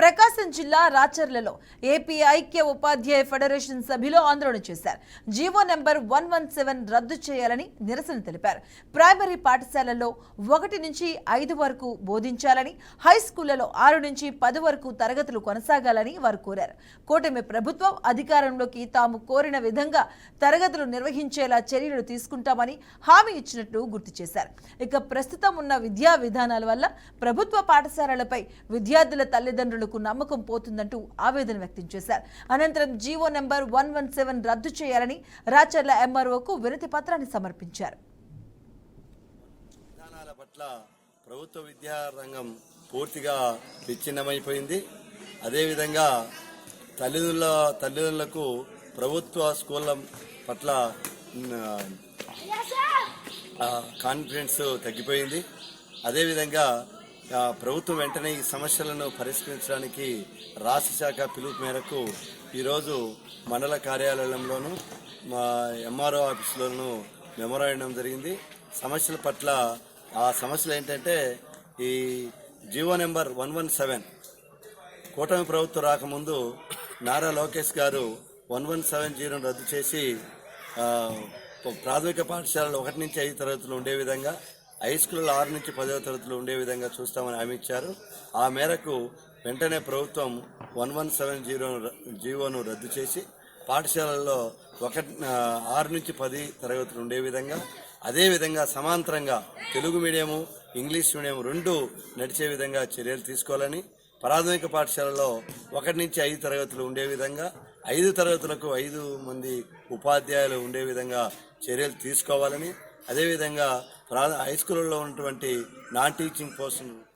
ప్రకాశం జిల్లా రాచర్లలో ఏపీ ఐక్య ఉపాధ్యాయ ఫెడరేషన్ సభ్యులు ఆందోళన చేశారు. GO number one one seven రద్దు చేయాలని నిరసన తెలిపారు. ప్రైమరీ పాఠశాలల్లో ఒకటి నుంచి ఐదు వరకు బోధించాలని హై స్కూళ్ళలో ఆరు నుంచి పది వరకు తరగతులు కొనసాగాలని వారు కోరారు. కూటమి ప్రభుత్వం అధికారంలోకి తాము కోరిన విధంగా తరగతులు నిర్వహించేలా చర్యలు తీసుకుంటామని హామీ ఇచ్చినట్లు గుర్తు చేశారు. ఇక ప్రస్తుతం ఉన్న విద్యా విధానాల వల్ల ప్రభుత్వ పాఠశాలలపై విద్యార్థుల తల్లిదండ్రులు తల్లిదండ్రులకు నమ్మకం పోతుందంటూ ఆవేదన వ్యక్తం చేశారు. అనంతరం GO number one one seven రద్దు చేయాలని రాచర్ల ఎంఆర్ఓకు వినతి పత్రాన్ని సమర్పించారు. విధానాల పట్ల ప్రభుత్వ విద్యా రంగం పూర్తిగా విచ్ఛిన్నమైపోయింది. అదేవిధంగా తల్లిదండ్రుల తల్లిదండ్రులకు ప్రభుత్వ స్కూళ్ళ పట్ల కాన్ఫిడెన్స్ తగ్గిపోయింది. అదేవిధంగా ప్రభుత్వం వెంటనే ఈ సమస్యలను పరిష్కరించడానికి రాష్ట్ర శాఖ పిలుపు మేరకు ఈరోజు మండల కార్యాలయంలోను మా ఎంఆర్ఓ ఆఫీసులోను మెమోరాండం జరిగింది. సమస్యల పట్ల ఆ సమస్యలు ఏంటంటే ఈ GO number one one seven కూటమి ప్రభుత్వం రాకముందు నారా లోకేష్ గారు వన్ వన్ సెవెన్ జీరోను రద్దు చేసి ప్రాథమిక పాఠశాలలు ఒకటి నుంచి ఐదు తరగతులు ఉండే విధంగా హై స్కూల్లో ఆరు నుంచి పదవ తరగతులు ఉండే విధంగా చూస్తామని హామీ ఇచ్చారు. ఆ మేరకు వెంటనే ప్రభుత్వం వన్ వన్ సెవెన్ జీరో జీవోను రద్దు చేసి పాఠశాలల్లో ఒక ఆరు నుంచి పది తరగతులు ఉండే విధంగా అదేవిధంగా సమాంతరంగా తెలుగు మీడియము ఇంగ్లీష్ మీడియం రెండు నడిచే విధంగా చర్యలు తీసుకోవాలని ప్రాథమిక పాఠశాలలో ఒకటి నుంచి ఐదు తరగతులు ఉండే విధంగా ఐదు తరగతులకు ఐదు మంది ఉపాధ్యాయులు ఉండే విధంగా చర్యలు తీసుకోవాలని అదేవిధంగా ప్రా హై స్కూళ్ళలో ఉన్నటువంటి నాన్ టీచింగ్ పోస్టును